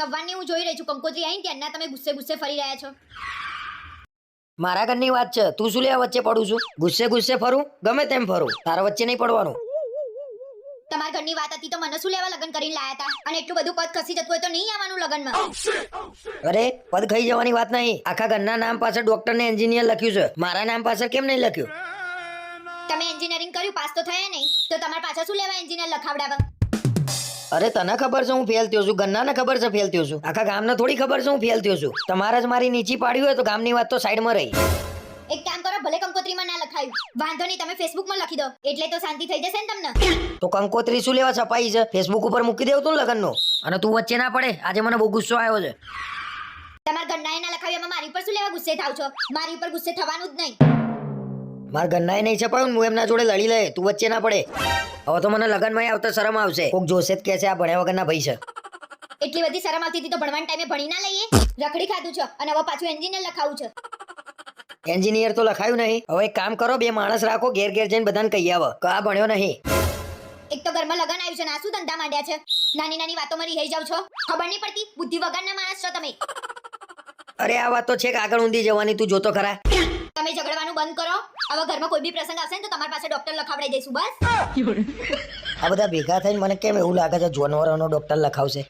સવારની હું જોઈ રહી છું કંકોત્રી આવીને ત્યારના તમે ગુસ્સે ગુસ્સે ફરી રહ્યા છો. મારા ઘરની વાત છે. તું શું લેવા વચ્ચે પડું છું? ગુસ્સે ગુસ્સે ફરું? ગમે તેમ ફરું. તારા વચ્ચે નહીં પડવાનું. તમારા ઘરની વાત હતી તો મને શું લેવા લગ્ન કરીને લાયા હતા અને એટલું બધું પદ ખસી જતું હોય તો નહીં આવવાનું લગ્નમાં. અરે પદ ખાઈ જવાની વાત નહીં. આખા ઘરના નામ પાછળ ડોક્ટર ને એન્જિનિયર લખ્યું છે. મારા નામ પાછળ કેમ નહીં લખ્યું? તમે એન્જિનિયરિંગ કર્યું પાસ તો થયા નહીં. તો તમારે પાછા શું લેવા એન્જિનિયર લખાવડાવવા અરે તને ખબર છે હું ફેલ થયો છું? ગન્નાને ખબર છે ફેલ થયો છું? આખા ગામને થોડી ખબર છે હું ફેલ થયો છું? તમારે જ મારી નીચી પાડી હોય તો ગામની વાત તો સાઈડમાં રહી. એક કામ કરો ભલે કંકોત્રીમાં ના લખાયું. વાંધો નહીં તમે ફેસબુકમાં લખી દો. એટલે તો શાંતિ થઈ જશે ને તમને? તો કંકોત્રી શું લેવા છપાઈ છે? ફેસબુક ઉપર મૂકી દેવું તું લગનનું? અને તું વચ્ચે ના પડે? આજે મને બહુ ગુસ્સો આવ્યો છે. તમારા ઘરના ના લખાવ્યું મારી ઉપર શું લેવા ગુસ્સે થાવ છો? મારી ઉપર ગુસ્સે થવાનું જ નહીં. મારા ઘરનાએ નહીં છપાયું હું એમના જોડે લડી લે તું વચ્ચે ના પડે. હવે તો મને લગનમાં આવતા શરમ આવશે. કોક જોશે જ કે છે આ ભણ્યા વગરના ભાઈ છે. એટલી બધી શરમ આવતી હતી તો ભણવાના ટાઈમે ભણી ના લઈએ? રખડી ખાધું છે અને હવે પાછું એન્જિનિયર લખાવું છે. એન્જિનિયર તો લખાયું નહીં. હવે એક કામ કરો બે માણસ રાખો ઘેર ઘેર જઈને બધાને કહી આવો કે આ ભણ્યો નહીં. એક તો ઘરમાં લગન આવ્યું છે ને આ શું ધંધા માંડ્યા છે? નાની નાની વાતોમાં રહી જાવ છો? ખબર નહીં પડતી? બુદ્ધિ વગરના માણસ છો તમે. અરે આ વાત તો છે કે આગળ ઊંધી જવાની તું જોતો ખરા. તમે ઝઘડવાનું બંધ કરો. હવે ઘરમાં કોઈ બી પ્રસંગ આવશે ને તો તમારી પાસે ડોક્ટર લખાવડાઈ દઈશું, બસ. આ બધા ભેગા થઈને મને કેમ એવું લાગે છે? જાનવરોનો ડોક્ટર લખાવશે.